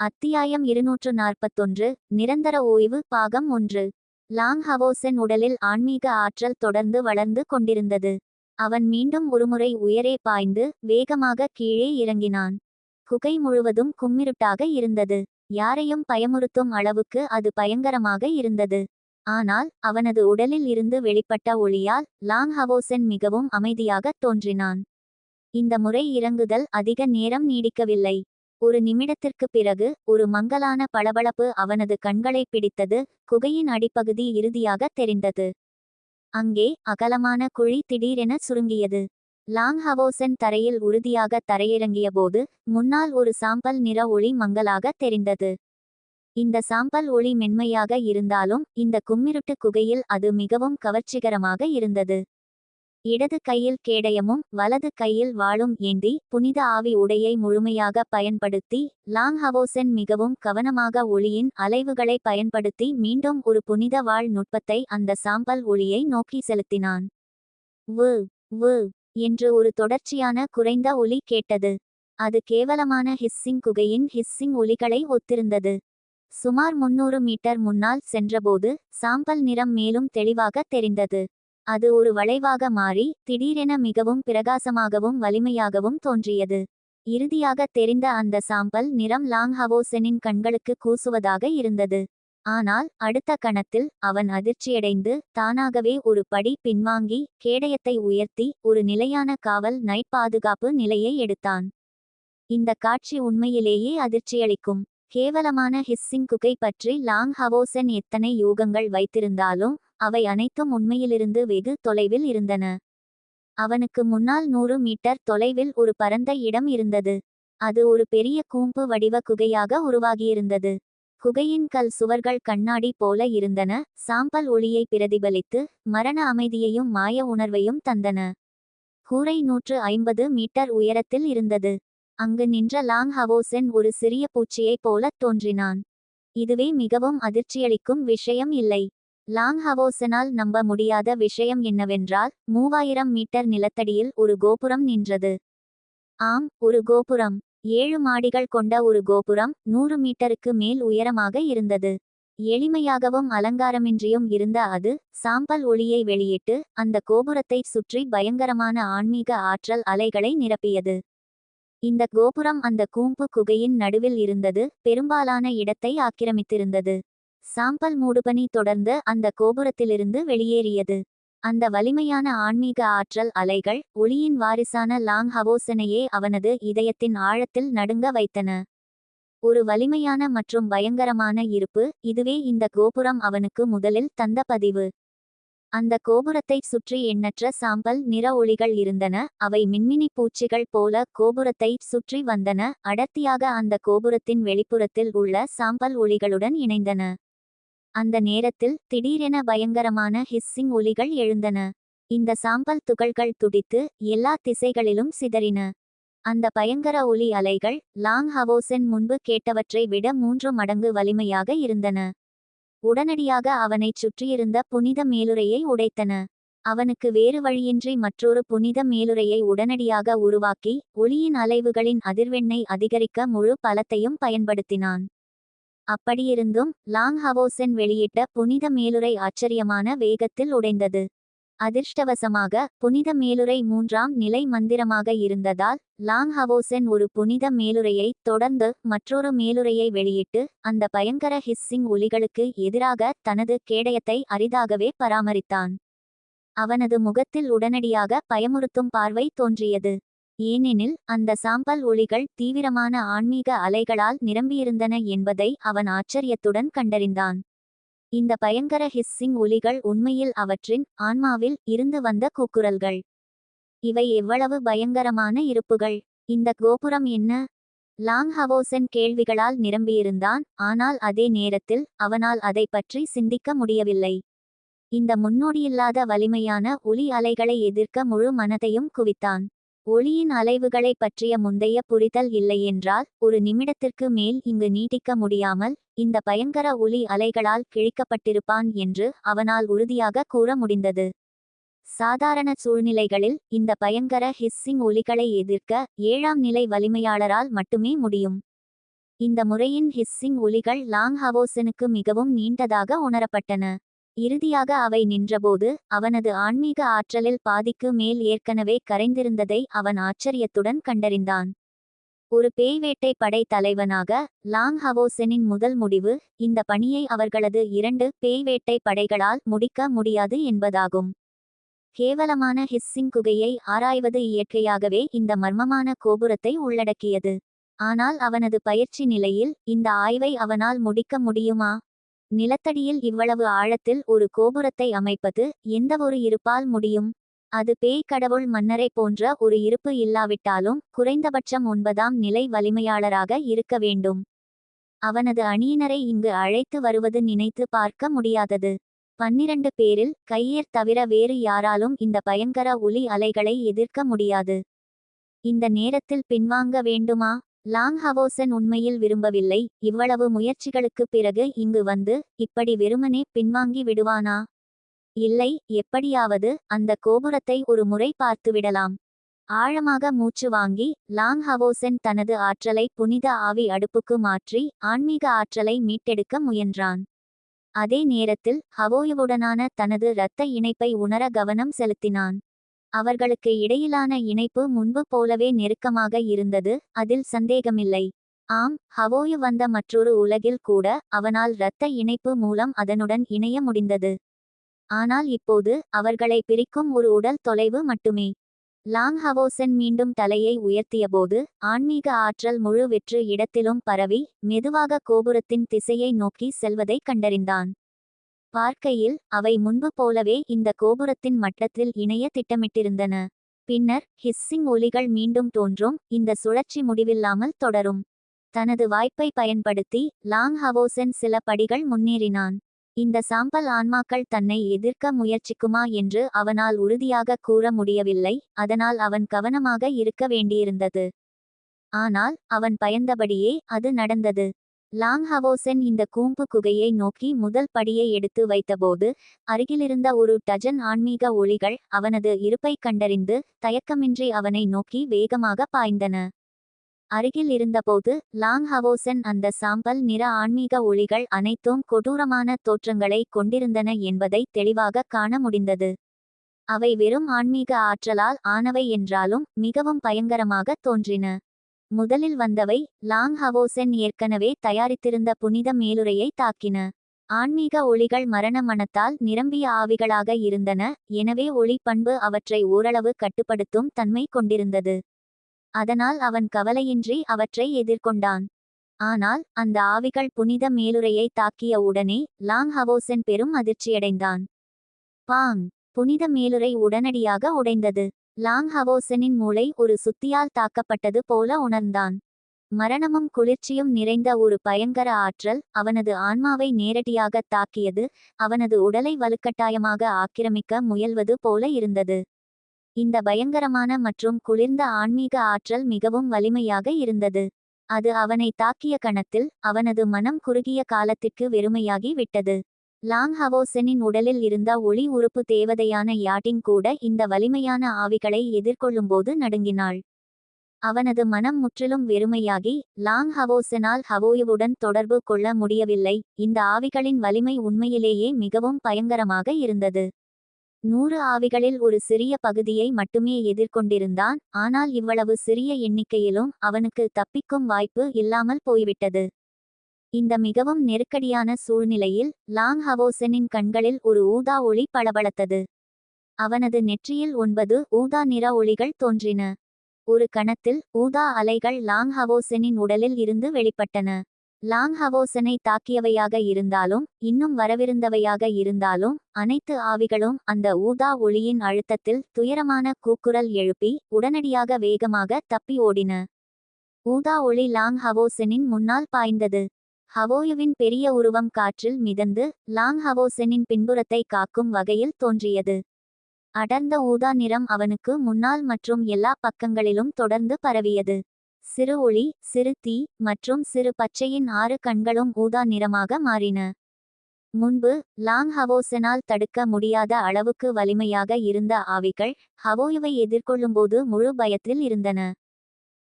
அத்தியாயம் இருநூற்று நாற்பத்தொன்று நிரந்தர ஓய்வு பாகம் ஒன்று. லாங் ஹவோசென் உடலில் ஆன்மீக ஆற்றல் தொடர்ந்து வளர்ந்து கொண்டிருந்தது. அவன் மீண்டும் ஒருமுறை உயரே பாய்ந்து வேகமாக கீழே இறங்கினான். குகை முழுவதும் கும்மிருட்டாக இருந்தது. யாரையும் பயமுறுத்தும் அளவுக்கு அது பயங்கரமாக இருந்தது. ஆனால் அவனது உடலில் இருந்து வெளிப்பட்ட ஒளியால் லாங் ஹவோசென் மிகவும் அமைதியாகத் தோன்றினான். இந்த முறை இறங்குதல் அதிக நேரம் நீடிக்கவில்லை. ஒரு நிமிடத்திற்குப் பிறகு ஒரு மங்கலான பளபளப்பு அவனது கண்களை பிடித்தது குகையின் அடிப்பகுதி இறுதியாக தெரிந்தது. அங்கே அகலமான குழி திடீரென சுருங்கியது. லாங் ஹவோசன் தரையில் உறுதியாக தரையிறங்கியபோது முன்னால் ஒரு சாம்பல் நிற ஒளி மங்கலாக தெரிந்தது. இந்த சாம்பல் ஒளி மென்மையாக இருந்தாலும் இந்த கும்மிருட்டு குகையில் அது மிகவும் கவர்ச்சிகரமாக இருந்தது. இடது கையில் கேடயமும் வலது கையில் வாளும் ஏந்தி புனித ஆவி உடையை முழுமையாக பயன்படுத்தி லாங் ஹவோசென் மிகவும் கவனமாக ஒளியின் அலைவுகளை பயன்படுத்தி மீண்டும் ஒரு புனித வாழ் நுட்பத்தை அந்த சாம்பல் ஒளியை நோக்கி செலுத்தினான். வு வு என்று ஒரு தொடர்ச்சியான குறைந்த ஒலி கேட்டது. அது கேவலமான ஹிஸ்ஸிங் குகையின் ஹிஸ்ஸிங் ஒலிகளை ஒத்திருந்தது. சுமார் முன்னூறு மீட்டர் முன்னால் சென்றபோது சாம்பல் நிறம் மேலும் தெளிவாக தெரிந்தது. அது ஒரு வளைவாக மாறி திடீரென மிகவும் பிரகாசமாகவும் வலிமையாகவும் தோன்றியது. இறுதியாக தெரிந்த அந்த சாம்பல் நிறம் லாங் ஹவோசெனின் கண்களுக்கு கூசுவதாக இருந்தது. ஆனால் அடுத்த கணத்தில் அவன் அதிர்ச்சியடைந்து தானாகவே ஒரு படி பின்வாங்கி கேடயத்தை உயர்த்தி ஒரு நிலையான காவல் நைட் பாதுகாப்பு நிலையை எடுத்தான். இந்த காட்சி உண்மையிலேயே அதிர்ச்சியளிக்கும். கேவலமான ஹிஸ்ஸிங் குகை பற்றி லாங் ஹவோசென் எத்தனை யூகங்கள் வைத்திருந்தாலும் அவை அனைத்தும் உண்மையிலிருந்து வெகு தொலைவில் இருந்தன. அவனுக்கு முன்னால் நூறு மீட்டர் தொலைவில் ஒரு பரந்த இடம் இருந்தது. அது ஒரு பெரிய கூம்பு வடிவ குகையாக உருவாகியிருந்தது. குகையின் கல் சுவர்கள் கண்ணாடி போல இருந்தன. சாம்பல் ஒளியை பிரதிபலித்து மரண அமைதியையும் மாய உணர்வையும் தந்தன. கூரை நூற்று ஐம்பது மீட்டர் உயரத்தில் இருந்தது. அங்கு நின்ற லாங் ஹவோசென் ஒரு சிறிய பூச்சியைப் போலத் தோன்றினான். இதுவே மிகவும் அதிர்ச்சியளிக்கும் விஷயம் இல்லை. லாங் ஹவோசனால் நம்ப முடியாத விஷயம் என்னவென்றால் மூவாயிரம் மீட்டர் நிலத்தடியில் ஒரு கோபுரம் நின்றது. ஆம் ஒரு கோபுரம். ஏழு மாடிகள் கொண்ட ஒரு கோபுரம் நூறு மீட்டருக்கு மேல் உயரமாக இருந்தது. எளிமையாகவும் அலங்காரமின்றியும் இருந்த அது சாம்பல் ஒளியை வெளியிட்டு அந்த கோபுரத்தை சுற்றி பயங்கரமான ஆன்மீக ஆற்றல் அலைகளை நிரப்பியது. இந்த கோபுரம் அந்த கூம்பு குகையின் நடுவில் இருந்தது பெரும்பாலான இடத்தை ஆக்கிரமித்திருந்தது. சாம்பல் மூடுபனி தொடர்ந்து அந்த கோபுரத்திலிருந்து வெளியேறியது. அந்த வலிமையான ஆன்மீக ஆற்றல் அலைகள் ஒளியின் வாரிசான லாங் ஹவோசனையே அவனது இதயத்தின் ஆழத்தில் நடுங்க வைத்தன. ஒரு வலிமையான மற்றும் பயங்கரமான இருப்பு இதுவே இந்த கோபுரம் அவனுக்கு முதலில் தந்த பதிவு. அந்த கோபுரத்தை சுற்றி எண்ணற்ற சாம்பல் நிற ஒளிகள் இருந்தன அவை மின்மினி பூச்சிகள் போல கோபுரத்தை சுற்றி வந்தன அடர்த்தியாக அந்த கோபுரத்தின் வெளிப்புறத்தில் உள்ள சாம்பல் ஒளிகளுடன் இணைந்தன. அந்த நேரத்தில் திடீரென பயங்கரமான ஹிஸ்ஸிங் ஒலிகள் எழுந்தன. இந்த சாம்பல் துகள்கள் துடித்து எல்லா திசைகளிலும் சிதறின. அந்த பயங்கர ஒலி அலைகள் லாங் ஹவோசென் முன்பு கேட்டவற்றை விட மூன்று மடங்கு வலிமையாக இருந்தன. உடனடியாக அவனைச் சுற்றியிருந்த புனித மேலுரையை உடைத்தன. அவனுக்கு வேறு வழியின்றி மற்றொரு புனித மேலுரையை உடனடியாக உருவாக்கி ஒளியின் அலைவுகளின் அதிர்வெண்ணை அதிகரிக்க முழு பலத்தையும் பயன்படுத்தினான். அப்படியிருந்தும் லாங் ஹவோசென் வெளியிட்ட புனித மேலுரை ஆச்சரியமான வேகத்தில் உடைந்தது. அதிர்ஷ்டவசமாக புனித மேலுரை மூன்றாம் நிலை மந்திரமாக இருந்ததால் லாங் ஹவோசென் ஒரு புனித மேலுரையை தொடர்ந்து மற்றொரு மேலுரையை வெளியிட்டு அந்த பயங்கர ஹிஸ்ஸிங் ஒலிகளுக்கு எதிராக தனது கேடயத்தை அரிதாகவே பராமரித்தான். அவனது முகத்தில் உடனடியாக பயமுறுத்தும் பார்வை தோன்றியது. ஏனெனில் அந்த சாம்பல் ஒளிகள் தீவிரமான ஆன்மீக அலைகளால் நிரம்பியிருந்தன என்பதை அவன் ஆச்சரியத்துடன் கண்டறிந்தான். இந்த பயங்கர ஹிஸ்ஸிங் ஒலிகள் உண்மையில் அவற்றின் ஆன்மாவில் இருந்து வந்த கூக்குரல்கள். இவை எவ்வளவு பயங்கரமான இருப்புகள். இந்த கோபுரம் என்ன? லாங் ஹவோசன் கேள்விகளால் நிரம்பியிருந்தான் ஆனால் அதே நேரத்தில் அவனால் அதை பற்றி சிந்திக்க முடியவில்லை. இந்த முன்னோடியில்லாத வலிமையான ஒலி அலைகளை எதிர்க்க முழு மனதையும் குவித்தான். ஒளியின் அலைவுகளை பற்றிய முந்தைய புரிதல் இல்லையென்றால் ஒரு நிமிடத்திற்கு மேல் இங்கு நீட்டிக்க முடியாமல் இந்த பயங்கர ஒலி அலைகளால் கிழிக்கப்பட்டிருப்பான் என்று அவனால் உறுதியாக கூற முடிந்தது. சாதாரண சூழ்நிலைகளில் இந்த பயங்கர ஹிஸ்ஸிங் ஒலிகளை எதிர்க்க ஏழாம் நிலை வலிமையாளரால் மட்டுமே முடியும். இந்த முறையின் ஹிஸ்ஸிங் ஒலிகள் லாங் ஹவோசனுக்கு மிகவும் நீண்டதாக உணரப்பட்டன. இறுதியாக அவை நின்றபோது அவனது ஆன்மீக ஆற்றலில் பாதிக்கு மேல் ஏற்கனவே கரைந்திருந்ததை அவன் ஆச்சரியத்துடன் கண்டறிந்தான். ஒரு பேய்வேட்டை படை தலைவனாக லாங் ஹவோசெனின் முதல் முடிவு இந்த பணியை அவர்களது இரண்டு பேய்வேட்டை படைகளால் முடிக்க முடியாது என்பதாகும். கேவலமான ஹிஸ்ஸிங் குகையை ஆராய்வது இயற்கையாகவே இந்த மர்மமான கோபுரத்தை உள்ளடக்கியது. ஆனால் அவனது பயிற்சி நிலையில் இந்த ஆய்வை அவனால் முடிக்க முடியுமா? நிலத்தடியில் இவ்வளவு ஆழத்தில் ஒரு கோபுரத்தை அமைப்பது எந்தவொரு இருப்பால் முடியும்? அது பேய் கடவுள் மன்னரை போன்ற ஒரு இருப்பு இல்லாவிட்டாலும் குறைந்தபட்சம் ஒன்பதாம் நிலை வலிமையாளராக இருக்க வேண்டும். அவனது அணியினரை இங்கு அழைத்து வருவது நினைத்து பார்க்க முடியாதது. பன்னிரண்டு பேரில் கையேர் தவிர வேறு யாராலும் இந்த பயங்கர ஒலி அலைகளை எதிர்க்க முடியாது. இந்த நேரத்தில் பின்வாங்க வேண்டுமா? லாங் ஹவோசன் உண்மையில் விரும்பவில்லை. இவ்வளவு முயற்சிகளுக்குப் பிறகு இங்கு வந்து இப்படி வெறுமனே பின்வாங்கி விடுவானா? இல்லை எப்படியாவது அந்த கோபுரத்தை ஒரு முறை பார்த்துவிடலாம் ஆழமாக மூச்சு வாங்கி லாங் ஹவோசன் தனது ஆற்றலை புனித ஆவி அடுப்புக்கு மாற்றி ஆன்மீக ஆற்றலை மீட்டெடுக்க முயன்றான். அதே நேரத்தில் ஹவோயுவுடனான தனது இரத்த இணைப்பை உணர கவனம் செலுத்தினான். அவர்களுக்கு இடையிலான இணைப்பு முன்பு போலவே நெருக்கமாக இருந்தது அதில் சந்தேகமில்லை. ஆம் ஹவோயு வந்த மற்றொரு உலகில் கூட அவனால் இரத்த இணைப்பு மூலம் அதனுடன் இணைய முடிந்தது. ஆனால் இப்போது அவர்களை பிரிக்கும் ஒரு உடல் தொலைவு மட்டுமே. லாங் ஹவோசன் மீண்டும் தலையை உயர்த்தியபோது ஆன்மீக ஆற்றல் முழு வெற்று இடத்திலும் பரவி மெதுவாக கோபுரத்தின் திசையை நோக்கி செல்வதைக் கண்டறிந்தான். பார்க்கையில் அவை முன்பு போலவே இந்த கோபுரத்தின் மட்டத்தில் இணைய திட்டமிட்டிருந்தன. பின்னர் ஹிஸ்ஸிங் ஒலிகள் மீண்டும் தோன்றும் இந்த சுழற்சி முடிவில்லாமல் தொடரும். தனது வாய்ப்பை பயன்படுத்தி லாங் ஹவோசன் சில படிகள் முன்னேறினான். இந்த சாம்பல் ஆன்மாக்கள் தன்னை எதிர்க்க முயற்சிக்குமா என்று அவனால் உறுதியாக கூற முடியவில்லை அதனால் அவன் கவனமாக இருக்க வேண்டியிருந்தது. ஆனால் அவன் பயந்தபடியே அது நடந்தது. லாங் ஹவோசென் இந்த கூம்பு குகையை நோக்கி முதல் படியை எடுத்து வைத்தபோது அருகிலிருந்த ஒரு டஜன் ஆன்மீக ஒளிகள் அவனது இருப்பை கண்டறிந்து தயக்கமின்றி அவனை நோக்கி வேகமாக பாய்ந்தன. அருகில் இருந்தபோது லாங் ஹவோசென் அந்த சாம்பல் நிற ஆன்மீக ஒளிகள் அனைத்தும் கொடூரமான தோற்றங்களை கொண்டிருந்தன என்பதை தெளிவாக காண முடிந்தது. அவை வெறும் ஆன்மீக ஆற்றலால் ஆனவை என்றாலும் மிகவும் பயங்கரமாக தோன்றின. முதலில் வந்தவை லாங் ஹவோசென் ஏற்கனவே தயாரித்திருந்த புனித மேலுரையை தாக்கின. ஆன்மீக ஒளிகள் மரண மனத்தால் நிரம்பிய ஆவிகளாக இருந்தன. எனவே ஒளி பண்பு அவற்றை ஓரளவு கட்டுப்படுத்தும் தன்மை கொண்டிருந்தது. அதனால் அவன் கவலையின்றி அவற்றை எதிர்கொண்டான். ஆனால் அந்த ஆவிகள் புனித மேலுரையை தாக்கிய உடனே லாங் ஹவோசென் பெரும் அதிர்ச்சியடைந்தான். பாங்! புனித மேலுரை உடனடியாக உடைந்தது. லாங் ஹவோசனின் மூளை ஒரு சுத்தியால் தாக்கப்பட்டது போல உணர்ந்தான். மரணமும் குளிர்ச்சியும் நிறைந்த ஒரு பயங்கர ஆற்றல் அவனது ஆன்மாவை நேரடியாக தாக்கியது அவனது உடலை வலுக்கட்டாயமாக ஆக்கிரமிக்க முயல்வது போல இருந்தது. இந்த பயங்கரமான மற்றும் குளிர்ந்த ஆன்மீக ஆற்றல் மிகவும் வலிமையாக இருந்தது. அது அவனை தாக்கிய கணத்தில் அவனது மனம் குறுகிய காலத்திற்கு வெறுமையாகி விட்டது. லாங் ஹவோசனின் உடலில் இருந்த ஒளி உறுப்பு தேவதையான யாட்டிங் கூட இந்த வலிமையான ஆவிகளை எதிர்கொள்ளும்போது நடுங்கினாள். அவனது மனம் முற்றிலும் வெறுமையாகி லாங் ஹவோசனால் ஹவோயுவுடன் தொடர்பு கொள்ள முடியவில்லை. இந்த ஆவிகளின் வலிமை உண்மையிலேயே மிகவும் பயங்கரமாக இருந்தது. நூறு ஆவிகளில் ஒரு சிறிய பகுதியை மட்டுமே எதிர்கொண்டிருந்தான் ஆனால் இவ்வளவு சிறிய எண்ணிக்கையிலும் அவனுக்கு தப்பிக்கும் வாய்ப்பு இல்லாமல் போய்விட்டது. இந்த மிகவும் நெருக்கடியான சூழ்நிலையில் லாங் ஹவோசனின் கண்களில் ஒரு ஊதா ஒளி பளபளத்தது அவனது நெற்றியில் ஒன்பது ஊதா நிற ஒளிகள் தோன்றின. ஒரு கணத்தில் ஊதா அலைகள் லாங் ஹவோசனின் உடலில் இருந்து வெளிப்பட்டன. லாங் ஹவோசனை தாக்கியவையாக இருந்தாலும் இன்னும் வரவிருந்தவையாக இருந்தாலும் அனைத்து ஆவிகளும் அந்த ஊதா ஒளியின் அழுத்தத்தில் துயரமான கூக்குரல் எழுப்பி உடனடியாக வேகமாக தப்பி ஓடின. ஊதா ஒளி லாங் ஹவோசனின் முன்னால் பாய்ந்தது. ஹவோயுவின் பெரிய உருவம் காற்றில் மிதந்து லாங் ஹவோசெனின் பின்புறத்தை காக்கும் வகையில் தோன்றியது. அடர்ந்த ஊதா நிறம் அவனுக்கு முன்னால் மற்றும் எல்லா பக்கங்களிலும் தொடர்ந்து பரவியது. சிறு ஒளி சிறு தீ மற்றும் சிறு பச்சையின் ஆறு கண்களும் ஊதா நிறமாக மாறின. முன்பு லாங் ஹவோசனால் தடுக்க முடியாத அளவுக்கு வலிமையாக இருந்த ஆவிகள் ஹவோயுவை எதிர்கொள்ளும்போது முழு பயத்தில் இருந்தன.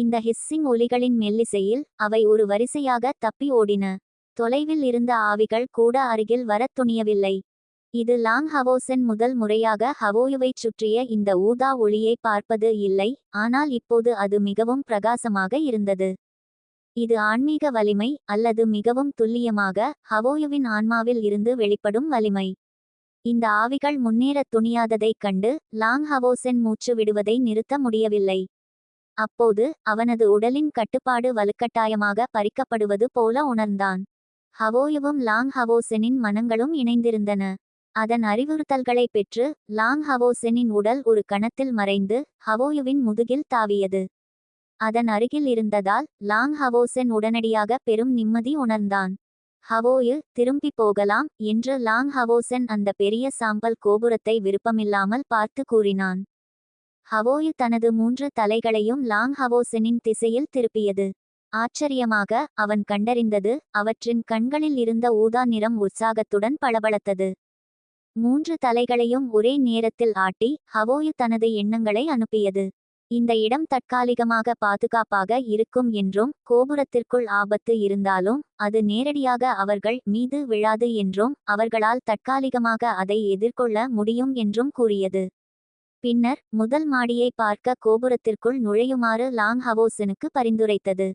இந்த ஹிஸ்ஸிங் ஒலிகளின் மெல்லிசையில் அவை ஒரு வரிசையாக தப்பி ஓடின. தொலைவில் இருந்த ஆவிகள் கூட அருகில் வரத் துணியவில்லை. இது லாங் ஹவோசென் முதல் முறையாக ஹவோயுவைச் சுற்றிய இந்த ஊதா ஒளியை பார்ப்பது இல்லை ஆனால் இப்போது அது மிகவும் பிரகாசமாக இருந்தது. இது ஆன்மீக வலிமை அல்லது மிகவும் துல்லியமாக ஹவோயுவின் ஆன்மாவில் இருந்து வெளிப்படும் வலிமை. இந்த ஆவிகள் முன்னேறத் துணியாததைக் கண்டு லாங் ஹவோசென் மூச்சு விடுவதை நிறுத்த முடியவில்லை. அப்போது அவனது உடலின் கட்டுப்பாடு வலுக்கட்டாயமாக பறிக்கப்படுவது போல உணர்ந்தான். ஹவோயுவும் லாங் ஹவோசெனின் மனங்களும் இணைந்திருந்தன. அதன் அறிவுறுத்தல்களை பெற்று லாங் ஹவோசெனின் உடல் ஒரு கணத்தில் மறைந்து ஹவோயுவின் முதுகில் தாவியது. அதன் அருகில் இருந்ததால் லாங் ஹவோசென் உடனடியாக பெரும் நிம்மதி உணர்ந்தான். ஹவோயு திரும்பி போகலாம் என்று லாங் ஹவோசென் அந்த பெரிய சாம்பல் கோபுரத்தை விருப்பமில்லாமல் பார்த்து கூறினான். ஹவோயு தனது மூன்று தலைகளையும் லாங் ஹவோசெனின் திசையில் திருப்பியது. ஆச்சரியமாக அவன் கண்டறிந்தது அவற்றின் கண்களில் இருந்த ஊதா நிறம் உற்சாகத்துடன் பளபளத்தது. மூன்று தலைகளையும் ஒரே நேரத்தில் ஆட்டி ஹவோயு தனது எண்ணங்களை அனுப்பியது. இந்த இடம் தற்காலிகமாக பாதுகாப்பாக இருக்கும் என்றும் கோபுரத்திற்குள் ஆபத்து இருந்தாலும் அது நேரடியாக அவர்கள் மீது விழாது என்றும் அவர்களால் தற்காலிகமாக அதை எதிர்கொள்ள முடியும் என்றும் கூறியது. பின்னர் முதல் மாடியை பார்க்க கோபுரத்திற்குள் நுழையுமாறு லாங் ஹவோசனுக்கு பரிந்துரைத்தது.